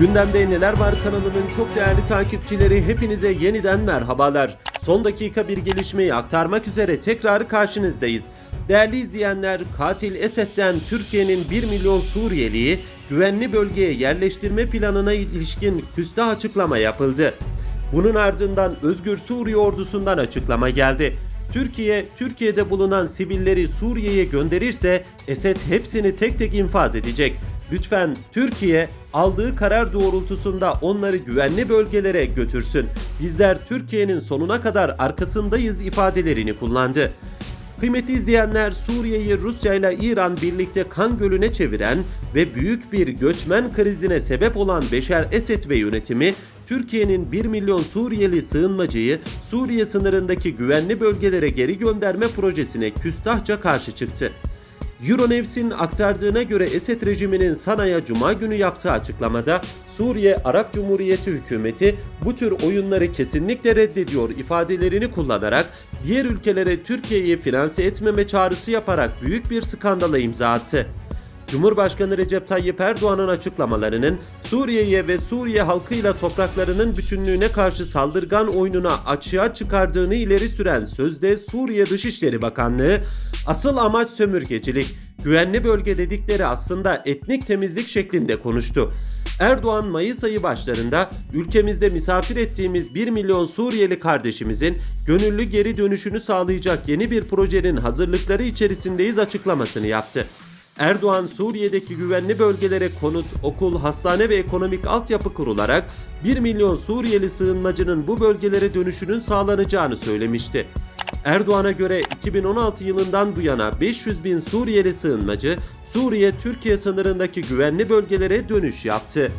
Gündemde Neler Var kanalının çok değerli takipçileri hepinize yeniden merhabalar. Son dakika bir gelişmeyi aktarmak üzere tekrar karşınızdayız. Değerli izleyenler, katil Esed'den Türkiye'nin 1 milyon Suriyeliyi güvenli bölgeye yerleştirme planına ilişkin küstah açıklama yapıldı. Bunun ardından Özgür Suriye ordusundan açıklama geldi. Türkiye, Türkiye'de bulunan sivilleri Suriye'ye gönderirse Esed hepsini tek tek infaz edecek. Lütfen Türkiye aldığı karar doğrultusunda onları güvenli bölgelere götürsün. Bizler Türkiye'nin sonuna kadar arkasındayız ifadelerini kullandı. Kıymetli izleyenler Suriye'yi Rusya ile İran birlikte kan gölüne çeviren ve büyük bir göçmen krizine sebep olan Beşer Esed ve yönetimi Türkiye'nin 1 milyon Suriyeli sığınmacıyı Suriye sınırındaki güvenli bölgelere geri gönderme projesine küstahça karşı çıktı. Euronews'in aktardığına göre Esed rejiminin Sana'ya Cuma günü yaptığı açıklamada Suriye Arap Cumhuriyeti hükümeti bu tür oyunları kesinlikle reddediyor ifadelerini kullanarak diğer ülkelere Türkiye'yi finanse etmeme çağrısı yaparak büyük bir skandala imza attı. Cumhurbaşkanı Recep Tayyip Erdoğan'ın açıklamalarının Suriye'ye ve Suriye halkıyla topraklarının bütünlüğüne karşı saldırgan oyununa açığa çıkardığını ileri süren sözde Suriye Dışişleri Bakanlığı, asıl amaç sömürgecilik, güvenli bölge dedikleri aslında etnik temizlik şeklinde konuştu. Erdoğan Mayıs ayı başlarında ülkemizde misafir ettiğimiz 1 milyon Suriyeli kardeşimizin gönüllü geri dönüşünü sağlayacak yeni bir projenin hazırlıkları içerisindeyiz açıklamasını yaptı. Erdoğan Suriye'deki güvenli bölgelere konut, okul, hastane ve ekonomik altyapı kurularak 1 milyon Suriyeli sığınmacının bu bölgelere dönüşünün sağlanacağını söylemişti. Erdoğan'a göre 2016 yılından bu yana 500 bin Suriyeli sığınmacı Suriye-Türkiye sınırındaki güvenli bölgelere dönüş yaptı.